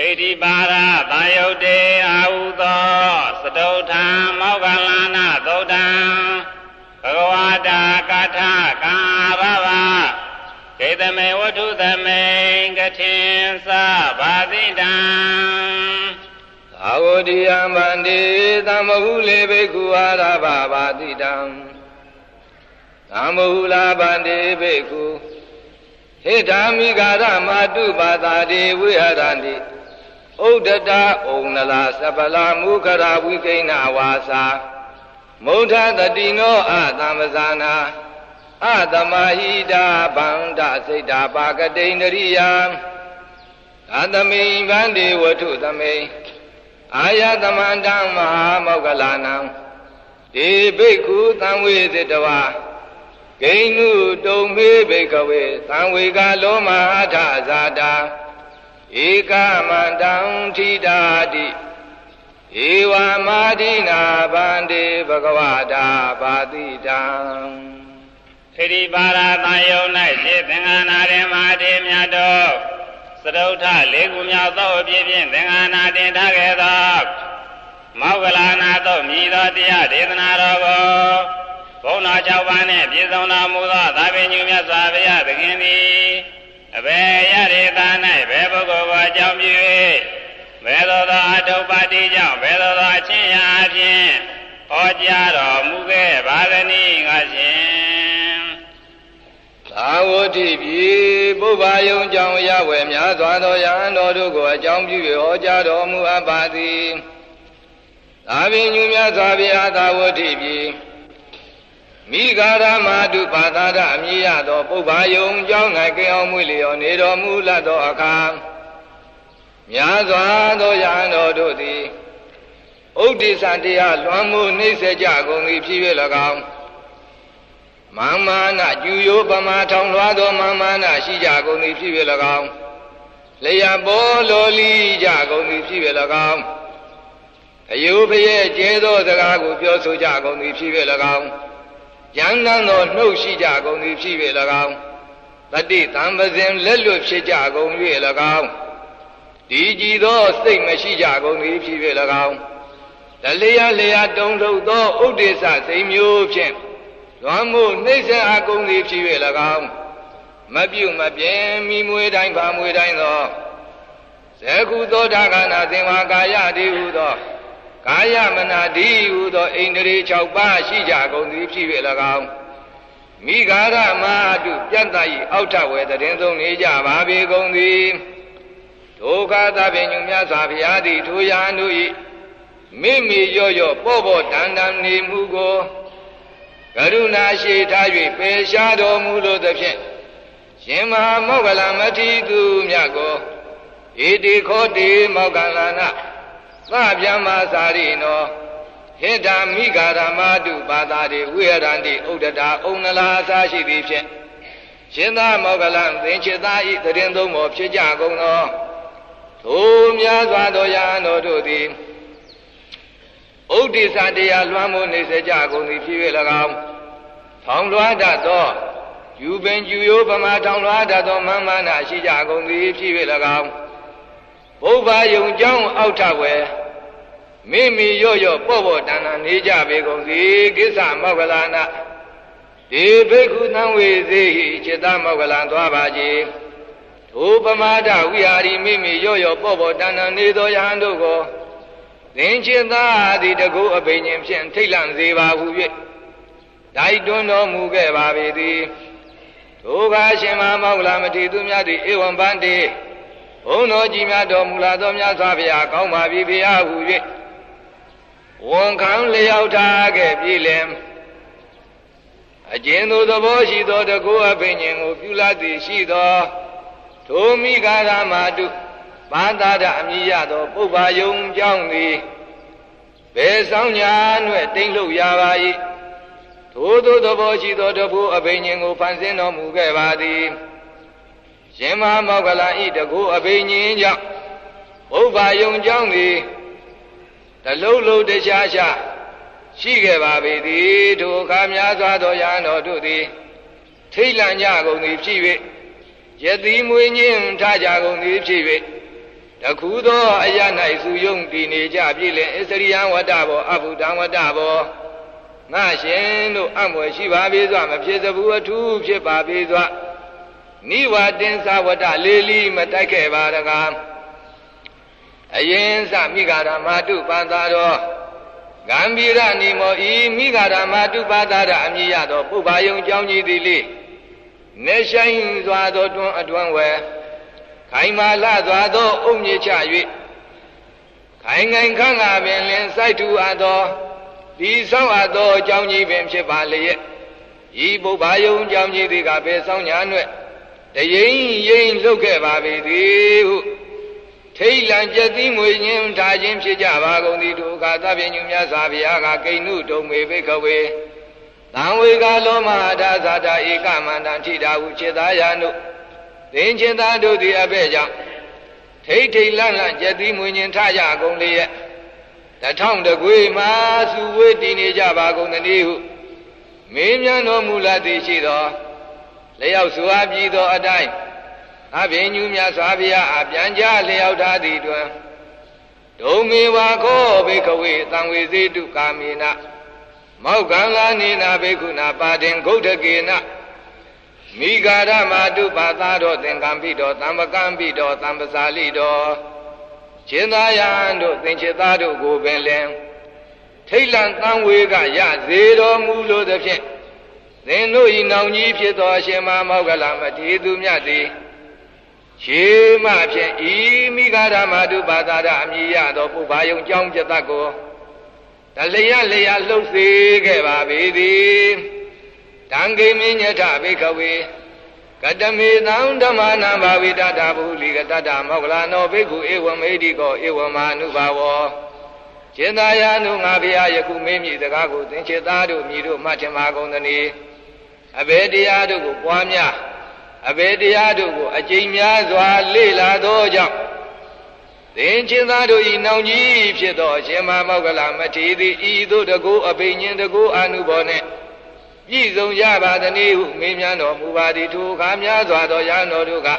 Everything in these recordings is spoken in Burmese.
ဣတိပါရသံယုတ်တေအာဟုသောစတုထံမောက္ကလနာသုတ်တံဘဂဝတာကာထကာရဘကေတမေဝတ္ထုသမေကထင်္စဘာတိတံသာဝတိယံဗန္တိသမ္မဟုလေဘိက္ခုအာရဘဘာတိတံသမ္မဟုလာဗန္တိဘိက္ခုဟိဓာမိဂါရမာတုပါတာတိဝိဟရန္တိ ဥဒ္ဒတာဩနလာသပလာမုခရာဝိကိဏဝါစာမုဋ္ဌတတိနောအသမ္ပဇာနာအသမဟိတာဗန္ဒစိတ်တာပါကတိန္ဒရိယံသာသမိဗန္တိဝတ္ထုသမိအာယသမန္တံမဟာမောဂလနံဒီဘိက္ခုသံဝေသတဝါဂိဏုတုံမေဘိကဝေသံဝေကလောမဟာထဇာတာ ဧကမန္တံထိတာတိဧဝမာဒိနာဗန္တိဘဂဝတာပါတိတံဣတိပါရသံယုတ်၌ရှေသင်္ဃာနာရင်မာတိမြတ်တော်စတုထလေးခုမြောက်သောအပြည့်ဖြင့်သင်္ဃာနာတင်ထားခဲ့သောမောဂလနာသောမြည်သောတရားဒေသနာတော်ကိုဘုန်းတော်၆ပါးနှင့်ပြည့်စုံတော်မူသောသာဝေညုမြတ်စွာဘုရားသခင်သည် အဘယ်ရရေသာ၌ဘယ်ပုဂ္ဂိုလ်ကိုအကြောင်းပြု၍ဘယ်သို့သောအထုပ္ပတိကြောင့်ဘယ်သို့သောအချင်းရာအဖြင့်ဟောကြားတော်မူခဲ့ပါသနည်းငါရှင်သာဝတိပြီပုဗ္ဗာယုံကြောင့်ရဝယ်များစွာသောယဟန်တော်တို့ကိုအကြောင်းပြု၍ဟောကြားတော်မူအပ်ပါသည်သာပင်ညူမြတ်စွာဘုရားသာဝတိပြီ မိဂါရမတုပါသာရအမည်ရသောပုဗ္ဗာယုံကြောင့်၌ကြောင်မွေလျော်နေတော်မူလတ်သောအခါများစွာသောယဟန်တော်တို့သည်ဥဒိစ္စတရားလွန်မှုနှိမ့်ဆက်ကြကုန်၏ဖြစ်၍၎င်းမာမာနကျူယောပမာထောင်လွှားသောမာမာနရှိကြကုန်သည်ဖြစ်၍၎င်းလျာပေါ်လောလီကြကုန်သည်ဖြစ်၍၎င်းအယုဖရဲ့ကျဲသောစကားကိုပြောဆိုကြကုန်သည်ဖြစ်၍၎င်း ကျမ်းတမ်းသောနှုတ်ရှိကြကုန်သည်ဖြစ်၍၎င်းတတိတံပဇင်လက်လွတ်ဖြစ်ကြကုန်၍၎င်းဒီကြည်သောစိတ်မရှိကြကုန်သည်ဖြစ်၍၎င်းတလျာလျာတုံထုတ်သောဥဒိစ္စစိတ်မျိုးဖြင့်လွန်မှုနှိမ့်ဆက်အကုန်သည်ဖြစ်၍၎င်းမပြုတ်မပြင်းမိမွေတိုင်းပါမွေတိုင်းသောဇေကုသောတာကနာသင်္ဝါကာယတိဟုသော ကာယမနာတိဟုသောဣန္ဒြေ6ပါးရှိကြကုန်သည်ဖြစ်၍၎င်းမိဂါရမတုပြတ်တ၏အောက်ထဝေတည်သုံးနေကြပါပေကုန်သည်ဒုက္ခသဗ္ဗညုမြတ်စွာဘုရားသည်ထိုရာတို့၏မိမိရော့ရော့ပေါ့ပေါ့တန်တန်နေမှုကိုကရုဏာရှိထား၍ပေရှားတော်မူလိုသဖြင့်ရှင်မဟာမောဂလမထေရသူမြတ်ကိုဣတိခောတိမောဂလနာ သဗျမ္မာစာရိနောဟိတံမိဂါရမတုပါတာတိဝိဟရန္တိဥဒ္ဒတာဩနလာအစာရှိသည်ဖြင့်ရှင်သာမောဂလံသင်္ချစ်သာဤတရင်သုံးပေါ်ဖြစ်ကြကုန်သောထိုများစွာသောယဟန်တော်တို့သည်ဥဒိစ္စတရားလွှမ်းမိုးနေစေကြကုန်သည်ဖြစ်၍၎င်းထောင်လွှားတတ်သောယူပင်ကျူရိုးပမာထောင်လွှားတတ်သောမမ္မာနာရှိကြကုန်သည်ဖြစ်၍၎င်းဘုဗ္ဗယုံကြောင်းအောက်ထဝယ် မိမိရော့ရော့ပေါ့ပေါ့တန်တန်နေကြပေကုန်စီကိစ္စမောဂလနာဒီဘိက္ခုသံဝေစေဟိจิตမောဂလံသွားပါကြီးထိုပမာဒဝိဟာရီမိမိရော့ရော့ပေါ့ပေါ့တန်တန်နေသောယဟန်တို့ကိုသင်္ချင်သာသည်တကုအဘိညာဉ်ဖြင့်ထိတ်လန့်စေပါဟု၍တိုက်တွန်းတော်မူခဲ့ပါပေသည်ထိုကရှင်မမောဂလမထေသူများသည်ဧဝံပန္တိဘုန်းတော်ကြီးများတော်မူလာသောမြတ်စွာဘုရားကောင်းပါပြီဖေဟာဟု၍ ဝန်ခံလျောက်ထားခဲ့ပြီလင်အကျဉ်သူသဘောရှိသောတကုအဘိညာဉ်ကိုပြုလာသည်ရှိသောထိုမိဂါရမတုဘာသာဒအမိရသောပုဗ္ဗာယုံကြောင်းသည်ဘယ်ဆောင်ညာနှင့်တိမ့်လို့ရပါ၏ထိုသို့သဘောရှိသောတဖို့အဘိညာဉ်ကိုဖန်ဆင်းတော်မူခဲ့ပါသည်ရှင်မမောဂလဤတကူအဘိညာဉ်ကြောင့်ပုဗ္ဗာယုံကြောင်းသည် တလုံးလုံးတခြားခြားရှိခဲ့ပါပေသည်ထိုအခါများစွာသောယဟန်တော်တို့သည်ထိတ်လန့်ကြကုန်သည်ဖြစ်၍ယတိမွေညင်းထကြကုန်သည်ဖြစ်၍တခုသောအရ၌စုယုံတည်နေကြပြီလေအစရိယဝတ္တဘောအဘုဒ္ဓဝတ္တဘောငါရှင်တို့အမွယ်ရှိပါပေသောမဖြစ်စဘူးအထူးဖြစ်ပါပေသောနိဝတင်္သဝတ္တလေးလီမတိုက်ခဲ့ပါတကား အရင်စမိဂရာမတုပန္တာတော်ဂံဗီရနိမောဤမိဂရာမတုပန္တာရအမည်ရသောပုဗ္ဗာယုံကြောင်းကြီးသည်လေနေဆိုင်စွာသောတွန်းအတွန်းဝဲခိုင်မာလှစွာသောအုံမြစ်ချ၍ခိုင်ငိုင်ခန့်ငါပင်လင်စိုက်ထူအပ်သောဒီဆောင်အပ်သောအကြောင်းကြီးပင်ဖြစ်ပါလျက်ဤပုဗ္ဗာယုံအကြောင်းကြီးသည်ကပဲဆောင်ညာနှင့်တရင်ရင်လှုပ်ခဲ့ပါပေသည်ဟု ထိတ်လန့်ကြက်သီးမွေညင်းထားခြင်းဖြစ်ကြပါကုန်သည်ဒုက္ခသဗ္ဗညုမြတ်စွာဘုရားကကိဏုတုံမေဘိခဝေသံဝေကလောမဟာဒါသတာဧကမန္တံထိတာဟုခြေသားရနုသင်္ချင်သားတို့သည်အဘဲ့ကြောင့်ထိတ်ထိတ်လန့်လန့်ကြက်သီးမွေညင်းထားကြကုန်လေရဲ့တထောင်တကွေမှာစုဝေးတည်နေကြပါကုန်သည်ဟုမင်းမြတ်တော်မူလာသည်ရှိသောလျောက်စွာပြည်သောအတိုင်း အဘိညုမြတ်စွာဘုရားအပြန်ကြလျောက်ထားသည်တွင်ဒုံမေဝါခောဘိကဝေသံဝေစေတုကာမေနမောက္ကံလာနေနာဘိက္ခုနာပါတင်ဂௌတကေနမိဂာရမတုပါသာတော်သင်္ကံပိတော်သံပကံပိတော်သံပစာလိတော်ရှင်သာယံတို့သင်္ချေသားတို့ကိုပင်လင်ထိတ်လန့်တန်ဝေကရစေတော်မူလိုသဖြင့်သင်တို့ဤနောင်ကြီးဖြစ်သောအရှင်မမောကလမထေသူမြတ်သည် ရှေမဖြင့်ဤမိဂရမတုပါဒရအမည်ရသောပုဗ္ဗာယုံကြောင်းပြတ်ကိုတလျက်လျက်လှုပ်စေခဲ့ပါပေသည်တံဂိမင်းညထဘိခဝေကတမေသံဓမ္မနာဘာဝိတတာဘုလိကတတမောကလနောဘိက္ခုဧဝမေတိကောဧဝမာနုဘာဝောခြေသာယာနုငါဘုရားယခုမင်းမြည်စကားကိုသင်္ချေသားတို့မြည်တို့မှတ်ထင်ပါကုန်သနည်းအဘယ်တရားတို့ကိုပွားများ အဘယ်တရားတို့ကိုအကျိန်များစွာလေ့လာသောကြောင့်သင်ချင်းသားတို့ဤနောင်ကြီးဖြစ်သောအရှင်မမောက္ကလမထေသည်ဤသို့တကူအဘိညာဉ်တကူအာနုဘောနှင့်ပြည့်စုံကြပါသနည်းဟုမေးမြန်းတော်မူပါသည်ထိုအခါများစွာသောရဟန်းတော်တို့က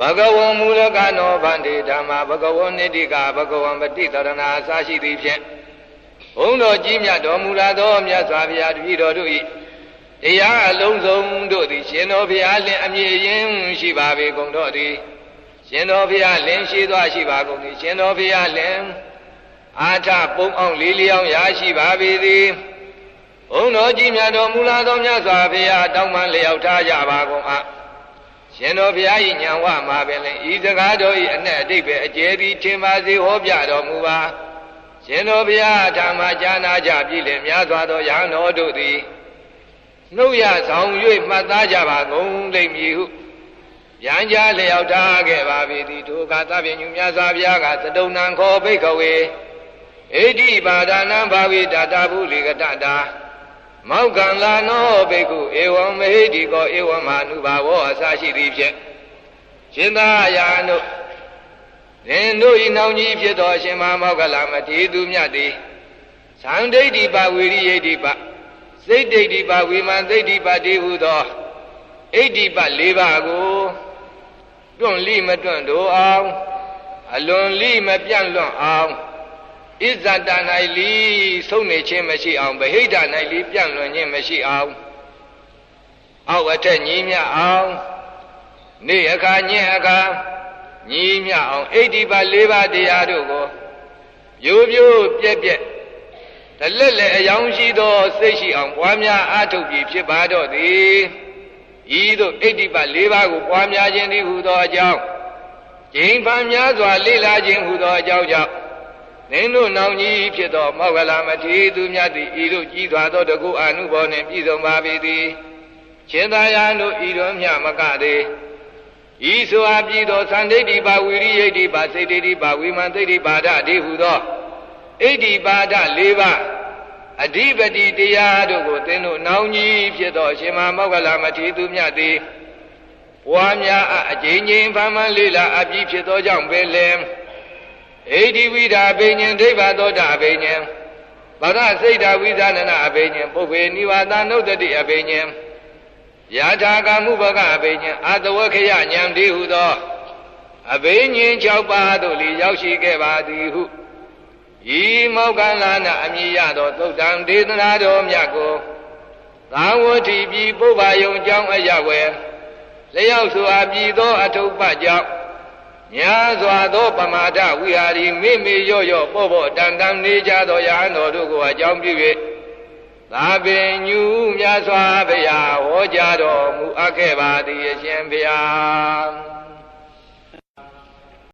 ဘဂဝံမူလကနောဗန္တိဓမ္မဘဂဝံနိတိကဘဂဝံပฏิတရဏအစရှိသည်ဖြင့်ဘုန်းတော်ကြီးမြတ်တော်မူလာသောမြတ်စွာဘုရားတပည့်တော်တို့၏ တရားအလုံးစုံတို့သည်ရှင်တော်ဘုရားလင်အမြင့်ရင်ရှိပါပေကုန်တော်သည်ရှင်တော်ဘုရားလင်ရှိသွားရှိပါကုန်သည်ရှင်တော်ဘုရားလင်အာထပုံအောင်လေးလျောင်းရရှိပါပေသည်ဘုန်းတော်ကြီးမြတ်တော်မူလာသောမြတ်စွာဘုရားတောင်းပန်လျောက်ထားကြပါကုန်အားရှင်တော်ဘုရား၏ညံဝမှာပင်လည်းဤစကားတော်၏အ내အတိတ်ပဲအကျယ်ဒီထင်ပါစေဟောပြတော်မူပါရှင်တော်ဘုရားဓမ္မကြားနာကြပြီလေများစွာသောရဟန်းတော်တို့သည် နှုတ်ရဆောင်၍မှတ်သားကြပါကုန်လိမ့်မည်ဟုပြန်ကြလျောက်ထားခဲ့ပါပြီဒီထိုကသဗ္ဗညုမြတ်စွာဘုရားကသတုံနံခောဘိက္ခဝေဣတိပါဒနာဘာဝိတတာဘုလိကတတာမောက္ကံလာနောဘိက္ခုဧဝံမဟိတိကောဧဝံမာနုဘာဝောအစရှိသည်ဖြင့်ရှင်သာယာတို့သင်တို့ဤနောင်ကြီးဖြစ်သောအရှင်မမောက္ကလမထေသူမြတ်သည်သံဒိဋ္ဌိပါဝိရိယိဋ္ဌိပါ စိတ်ဒိဋ္ဌိပါဝိမာန်သိဋ္ဌိပါတေဟုသောဣဋ္ဌိပ၄ပါးကိုတွန့်လိမတွန့်တို့အောင်အလွန်လိမပြန့်လွန့်အောင်ဣဇတ၌လီဆုံးနေခြင်းမရှိအောင်ဗဟိတ၌လီပြန့်လွန့်ခြင်းမရှိအောင်အောက်အထက်ညီမြအောင်နေ့အခါညင်အခါညီမြအောင်ဣဋ္ဌိပ၄ပါးတရားတို့ကိုပြိုးပြိုးပြက်ပြက် တလက်လက်အယောင်ရှိသောစိတ်ရှိအောင်ပွားများအားထုတ်ပြီးဖြစ်ပါတော့သည်ဤသို့ဣတိပ၄ပါးကိုပွားများခြင်းသည်ဟူသောအကြောင်းကျင့်ပံများစွာလေ့လာခြင်းဟူသောအကြောင်းကြောင့်သင်တို့နောင်ကြီးဖြစ်သောမောဂလမထေသူမြတ်သည်ဤသို့ကြီးစွာသောတကုအာနုဘောနှင့်ပြည့်စုံပါပေသည်ရှင်သာယာတို့ဤတော်မြမကသေးဤဆိုအပ်ပြီးသောသန္တိတိပါဝိရိယိတိပါစိတ်တိပါဝိမန်သိတိပါဒတိဟုသော ဣတိပါဒ၄ပါးအဓိပတိတရားတို့ကိုသင်တို့နောင်ကြီးဖြစ်သောရှင်မမောဂလမထေသူမြတ်သည်ပွားများအကျဉ်းချင်းဖမ်းမှန်လေးလာအပြည့်ဖြစ်သောကြောင့်ပဲလေဣတိဝိဒာဘိညာဉ်ဒိဗ္ဗသောတာဘိညာဉ်ဗရစိတ်တာဝိသနနာအဘိညာဉ်ပုဗ္ဗေနိဝါဒနုဒတိအဘိညာဉ်ယထာကမှုဘကအဘိညာဉ်အာတဝခယဉာဏ်တိဟုသောအဘိညာဉ်6ပါးသို့လီရောက်ရှိခဲ့ပါသည်ဟု ဤမောက္ကလနာအမည်ရသောသုတ်တံဒေသနာတော်မြတ်ကိုသာဝတိပြည်ပုဗ္ဗယုံကျောင်းအရဝယ်လျောက်စွာပြည်သောအထုပ်ပကြောင့်ညာစွာသောပမာဒဝိဟာရီမိမိရော့ရော့ပေါ့ပေါ့တန်တန်နေကြသောယဟန်တော်တို့ကိုအကြောင်းပြု၍သာပင်ညူမြတ်စွာဘုရားဟောကြားတော်မူအပ်ခဲ့ပါသည်အရှင်ဘုရား